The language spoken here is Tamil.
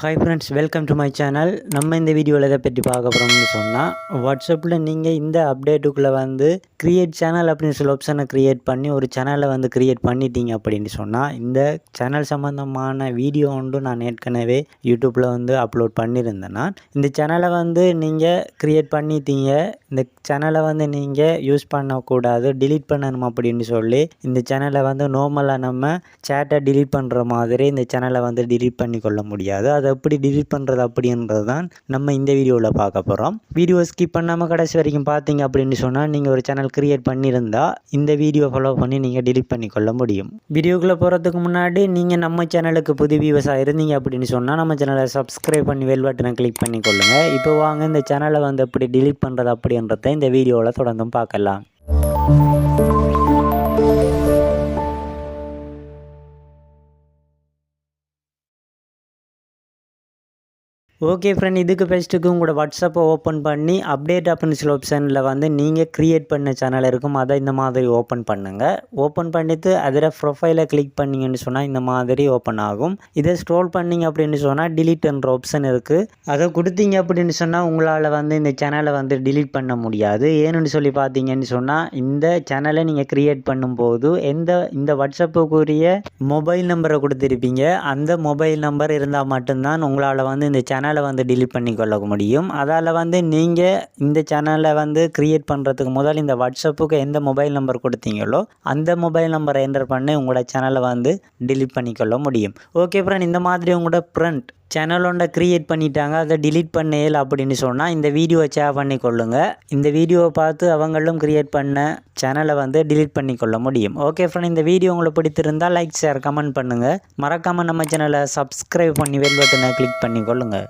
Hi friends welcome to my channel நம்ம இந்த வீடியோவில் எதை பற்றி பார்க்க போகிறோம்னு சொன்னால் வாட்ஸ்அப்பில் நீங்கள் இந்த அப்டேட்டுக்குள்ளே வந்து க்ரியேட் சேனல் அப்படின்னு சொல்லி ஆப்ஷனை க்ரியேட் பண்ணி ஒரு சேனலை வந்து க்ரியேட் பண்ணிட்டீங்க அப்படின்னு சொன்னால் இந்த சேனல் சம்மந்தமான வீடியோ ஒன்று நான் ஏற்கனவே யூடியூப்பில் வந்து அப்லோட் பண்ணியிருந்தேன்னா இந்த சேனலை வந்து நீங்கள் க்ரியேட் பண்ணிட்டீங்க இந்த சேனலை வந்து நீங்கள் யூஸ் பண்ணக்கூடாது டிலீட் பண்ணணும் அப்படின்னு சொல்லி இந்த சேனலை வந்து நார்மலாக நம்ம சேட்டை டிலீட் பண்ணுற மாதிரி இந்த சேனலை வந்து டிலீட் பண்ணி கொள்ள முடியாது. அதை எப்படி டிலீட் பண்ணுறது அப்படின்றது தான் நம்ம இந்த வீடியோவில் பார்க்க போகிறோம் வீடியோ ஸ்கிப் பண்ணாமல் கடைசி வரைக்கும் பார்த்தீங்க அப்படின்னு சொன்னால் நீங்கள் ஒரு சேனல் க்ரியேட் பண்ணியிருந்தா இந்த வீடியோ ஃபாலோ பண்ணி நீங்கள் டிலீட் பண்ணி கொள்ள முடியும். வீடியோக்குள்ளே போகிறதுக்கு முன்னாடி நீங்கள் நம்ம சேனலுக்கு புது வியூவர்ஸாக இருந்தீங்க அப்படின்னு சொன்னால் நம்ம சேனலை சப்ஸ்கிரைப் பண்ணி வெல் பட்டனை கிளிக் பண்ணி கொள்ளுங்கள் இப்போ வாங்க இந்த சேனலை வந்து எப்படி டிலீட் பண்ணுறது அப்படின்றத இந்த வீடியோவில் தொடர்ந்தும் பார்க்கலாம். ஓகே ஃப்ரெண்ட் இதுக்கு பெஸ்ட்டுக்கு உங்களோட வாட்ஸ்அப்பை ஓப்பன் பண்ணி அப்டேட் அப்படின்னு சொல்லி ஆப்ஷனில் வந்து நீங்கள் க்ரியேட் பண்ண சேனல் இருக்கும். அதை இந்த மாதிரி ஓப்பன் பண்ணுங்கள் ஓப்பன் பண்ணிவிட்டு அதில் ப்ரொஃபைலை கிளிக் பண்ணிங்கன்னு சொன்னால் இந்த மாதிரி ஓப்பன் ஆகும். இதை ஸ்க்ரோல் பண்ணிங்க அப்படின்னு சொன்னால் டிலீட்ன்ற ஆப்ஷன் இருக்குது அதை கொடுத்தீங்க அப்படின்னு சொன்னால் உங்களால் வந்து இந்த சேனலை வந்து டிலீட் பண்ண முடியாது. ஏன்னு சொல்லி பார்த்தீங்கன்னு சொன்னால் இந்த சேனலை நீங்கள் க்ரியேட் பண்ணும்போது எந்த இந்த வாட்ஸ்அப்புக்குரிய மொபைல் நம்பரை கொடுத்துருப்பீங்க. அந்த மொபைல் நம்பர் இருந்தால் மட்டும்தான் உங்களால் வந்து இந்த சேனல் வந்து டிலீட் பண்ணி கொள்ள முடியும். அதால் வந்து நீங்கள் இந்த சேனலை வந்து க்ரியேட் பண்ணுறதுக்கு முதல் இந்த வாட்ஸ்அப்புக்கு எந்த மொபைல் நம்பர் கொடுத்தீங்களோ அந்த மொபைல் நம்பரை என்டர் பண்ணி உங்களோட சேனலை வந்து டிலீட் பண்ணிக்கொள்ள முடியும். ஓகே ஃப்ரெண்ட் இந்த மாதிரி உங்களோட ஃப்ரெண்ட் சேனல் ஒன்றை க்ரியேட் பண்ணிட்டாங்க அதை டிலீட் பண்ணேல் அப்படின்னு சொன்னால் இந்த வீடியோவை ஷேர் பண்ணி கொள்ளுங்கள் இந்த வீடியோவை பார்த்து அவங்களும் க்ரியேட் பண்ண சேனலை வந்து டிலீட் பண்ணி கொள்ள முடியும். ஓகே ஃப்ரெண்ட் இந்த வீடியோ உங்களுக்கு பிடித்திருந்தால் லைக் ஷேர் கமெண்ட் பண்ணுங்கள் மறக்காமல் நம்ம சேனலை சப்ஸ்கிரைப் பண்ணி வெல் பட்டனை கிளிக் பண்ணி கொள்ளுங்கள்